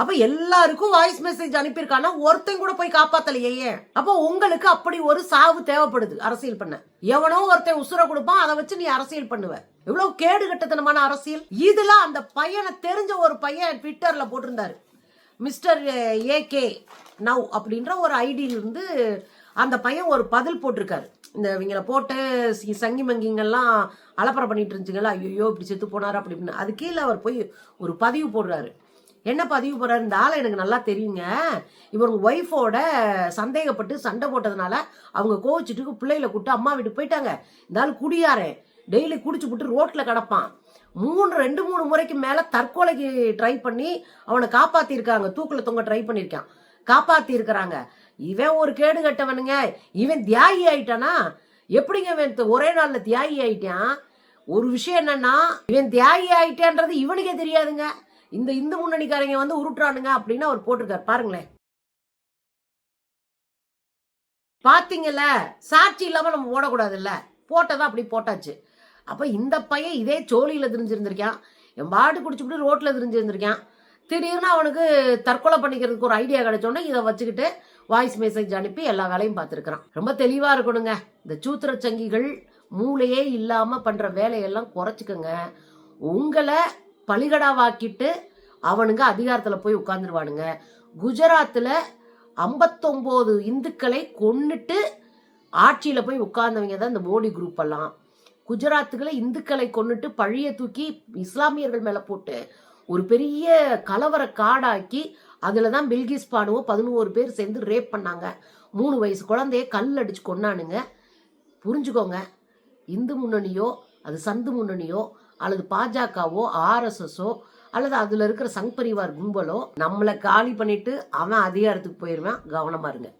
அப்ப எல்லாருக்கும் voice message அனுப்பியிருக்கானா ஒருத்தன் கூட போய் காப்பாத்தலையே ஏன் அப்போ உங்களுக்கு அப்படி ஒரு சாவு தேவைப்படுது அரசியல் பண்ண. எவனோ ஒருத்தன் உசுர கொடுப்பான் அதை வச்சு நீ அரசியல் பண்ணுவ. இவ்வளவு கேடு கட்டத்தனமான அரசியல். இதுல அந்த பையனை தெரிஞ்ச ஒரு பையன் ட்விட்டர்ல போட்டிருந்தாரு. மிஸ்டர் ஏகே நவ் அப்படின்ற ஒரு ஐடியில் இருந்து அந்த பையன் ஒரு பதில் போட்டிருக்காரு. இந்த இவங்களை போட்டு சங்கி மங்கிங்கெல்லாம் அலப்பறை பண்ணிட்டு இருந்துச்சுங்களா ஐயோ இப்படி செத்து போனாரு அப்படி இப்படின்னு. அது கீழே அவர் போய் ஒரு பதிவு போடுறாரு. என்ன பதிவு போறாரு? இந்த ஆளை எனக்கு நல்லா தெரியுங்க. இவர் ஒய்ஃபோட சந்தேகப்பட்டு சண்டை போட்டதுனால அவங்க கோவிச்சுட்டு பிள்ளைகளை கூப்பிட்டு அம்மா வீட்டுக்கு போயிட்டாங்க. இந்த ஆள் குடியாரே. டெய்லி குடிச்சு விட்டு ரோட்ல கிடப்பான். மூணு ரெண்டு மூணு முறைக்கு மேல தற்கொலைக்கு ட்ரை பண்ணி அவனை காப்பாத்திருக்காங்க. தூக்கில் தொங்க ட்ரை பண்ணியிருக்கான் காப்பாத்தி இருக்கிறாங்க இவன் ஒரு கேடு கட்டவனுங்க. இவன் தியாகி ஆயிட்டானா? எப்படிங்க இவன் ஒரே நாள்ல தியாகி ஆயிட்டான்? ஒரு விஷயம் என்னன்னா இவன் தியாகி ஆயிட்டான்றது இவனுக்கே தெரியாதுங்க. இந்த இந்து முன்னணிக்காரங்க வந்து உருட்டுறானுங்க அப்படின்னு அவர் போட்டிருக்காரு. பாருங்களேன். பாத்தீங்கல்ல சாட்சி இல்லாம நம்ம போடக்கூடாதுல்ல போட்டதா அப்படி போட்டாச்சு. அப்ப இந்த பையன் இதே சோழியில திரிஞ்சிருந்திருக்கான். என் பாட்டு குடிச்சுட்டு ரோட்ல திரிஞ்சிருந்திருக்கான். திடீர்னு அவனுக்கு தற்கொலை பண்ணிக்கிறதுக்கு ஒரு ஐடியா கிடைச்சோன்னே இதை வச்சுக்கிட்டு வாய்ஸ் மெசேஜ் அனுப்பி எல்லா வேலையும் பார்த்துருக்குறான். ரொம்ப தெளிவா இருக்கணுங்க. இந்த சூத்திர சங்கிகள் மூளையே இல்லாம பண்ற வேலையெல்லாம் குறைச்சிக்கோங்க. உங்களை பலிகடாவாக்கிட்டு அவனுங்க அதிகாரத்தில் போய் உட்காந்துருவானுங்க குஜராத்தில் ஐம்பத்தொம்போது இந்துக்களை கொன்னுட்டு ஆட்சியில் போய் உட்கார்ந்தவங்க தான் இந்த மோடி குரூப் எல்லாம். குஜராத்துக்களை இந்துக்களை கொண்டுட்டு பழிய தூக்கி இஸ்லாமியர்கள் மேலே போட்டு ஒரு பெரிய கலவர காடாக்கி அதில் தான் பில்கிஸ் பானுவோ பதினோரு பேர் சேர்ந்து ரேப் பண்ணாங்க. மூணு வயசு குழந்தைய கல் அடிச்சு கொண்டானுங்க புரிஞ்சுக்கோங்க. இந்து முன்னணியோ அது சந்து முன்னணியோ அல்லது பாஜகவோ ஆர்எஸ்எஸோ அல்லது அதில் இருக்கிற சங் பரிவார் கும்பலோ நம்மளை காலி பண்ணிட்டு அவன் அதிகாரத்துக்கு போயிடுவான் கவனமா இருங்க.